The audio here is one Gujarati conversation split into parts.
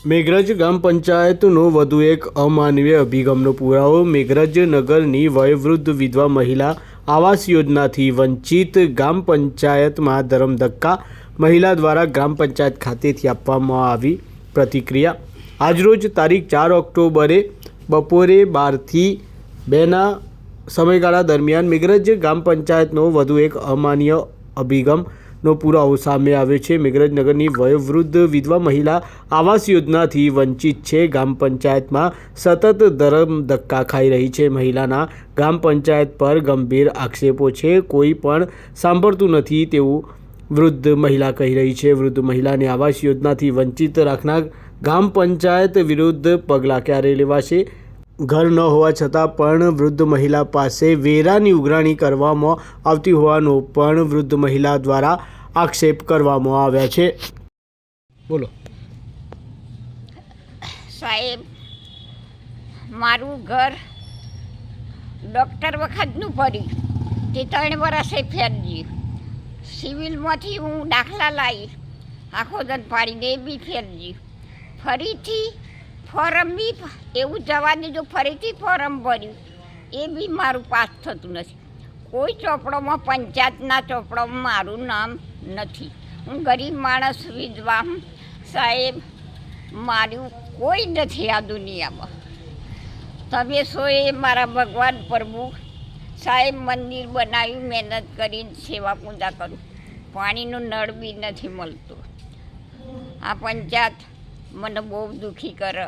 મેઘરજ ગ્રામ પંચાયતનો વધુ એક અમાનવીય અભિગમનો પુરાવો મેઘરજ નગરની વયવૃદ્ધ વિધવા મહિલા આવાસ યોજનાથી વંચિત ગ્રામ પંચાયતમાં ધરમધક્કા મહિલા દ્વારા ગ્રામ પંચાયત ખાતેથી આપવામાં આવી પ્રતિક્રિયા. આજરોજ તારીખ ચાર ઓક્ટોબરે બપોરે બારથી બેના સમયગાળા દરમિયાન મેઘરજ ગ્રામ પંચાયતનો વધુ એક અમાન્ય અભિગમનો પુરાવો સામે આવ્યો છે. મેઘરજનગરની વયોવૃદ્ધ વિધવા મહિલા આવાસ યોજનાથી વંચિત છે. ગ્રામ પંચાયતમાં સતત ધરમ ધક્કા ખાઈ રહી છે. મહિલાના ગ્રામ પંચાયત પર ગંભીર આક્ષેપો છે. કોઈ પણ સાંભળતું નથી તેવું વૃદ્ધ મહિલા કહી રહી છે. વૃદ્ધ મહિલાને આવાસ યોજનાથી વંચિત રાખનાર ગ્રામ પંચાયત વિરુદ્ધ પગલાં ક્યારે લેવાશે? ઘર ન હોવા છતાં પણ વૃદ્ધ મહિલા પાસે વેરાની ઉઘરાણી કરવામાં આવતી હોવાનો પણ વૃદ્ધ મહિલા દ્વારા આક્ષેપ કરવામાં આવ્યા છે. બોલો. સાહેબ, મારું ઘર ડૉક્ટર વખતનું પડ્યું તે ત્રણ વર્ષે ફેરજી સિવિલમાંથી હું દાખલા લાવી. આખો દંત પાડીને એ બી ફેરજી ફરીથી ફોરમ બી એવું જવા જો ફરીથી ફોરમ ભર્યું, એ બી મારું પાસ થતું નથી. કોઈ ચોપડોમાં, પંચાયતના ચોપડોમાં મારું નામ નથી. હું ગરીબ માણસ, વિધવા સાહેબ મારું કોઈ નથી આ દુનિયામાં. તમે સો એ મારા ભગવાન પ્રભુ, સાહેબ મંદિર બનાવ્યું, મહેનત કરીને સેવા પૂજા કરું. પાણીનું નળ બી નથી મળતું. આ પંચાયત મને બહુ દુઃખી કરે.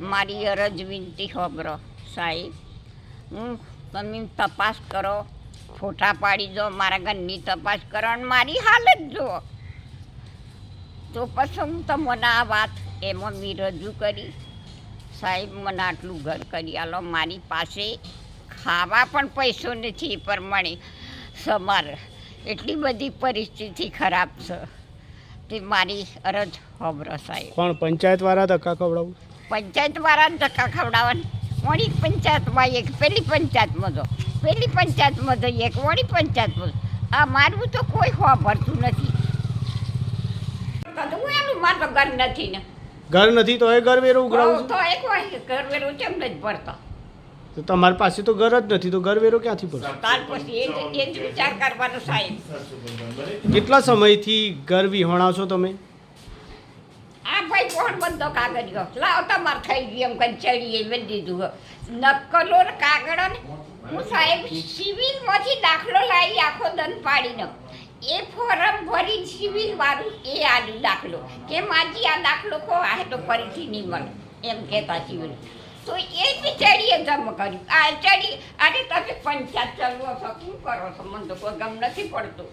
મારી અરજ વિનંતી હોબરો સાહેબ. હું તમે તપાસ કરો, ફોટા પાડી દો, મારા ઘરની તપાસ કરો અને મારી હાલત જુઓ. તો પછી હું તમને આ વાત એમાં મેં રજૂ કરી. સાહેબ, મને આટલું ઘર કરી આલો. મારી પાસે ખાવા પણ પૈસો નથી એ પ્રમાણે. સમાર. એટલી બધી પરિસ્થિતિ ખરાબ છે. તે મારી અરજ હોબરો સાહેબ. કોણ પંચાયતવાળા ધક્કા ખવડાવું? પંચાયતવાળા ધક્કા ખવડાવવાના. વળી પંચાયતમાં એક પેલી પંચાયતમાં જો. પેલી પંચાયતમાં જઈએ એક વળી પંચાયતમાં. આ મારું તો કોઈ ભરતું નથી. હું એનું મારું ઘર નથી ને. ઘર નથી તો એ ઘર વેરું ઉઘરાવું તો એક હોય ઘર વેરું કેમ નથી ભરતો? તો તમારી પાસે તો ઘર જ નથી તો ઘર વેરો ક્યાંથી પડશે? કેટલા સમયથી ઘર વિહોણા છો તમે? આ ભાઈ કોણ બંધો કાગળિયો? લાવ તમારે થઈ ગયું એમ કઈ ચડીએ મેં દીધું નકલો ને કાગળ ને હું સાહેબ સિવિલમાંથી દાખલો લાવી આખો દન પાડીને. એ ફોરમ ભરી સિવિલ વાળું એ આલ્યું દાખલો. કે માજી આ દાખલો કો આ તો ફરીથી નહીં મળે. એમ કહેતા સિવિલ. તો એ બી ચડીએ જમ કર્યું. આ ચડી અરે તમે પંચાયત ચાલવો છો શું કરો છો? મને તો કોઈ ગમ નથી પડતું.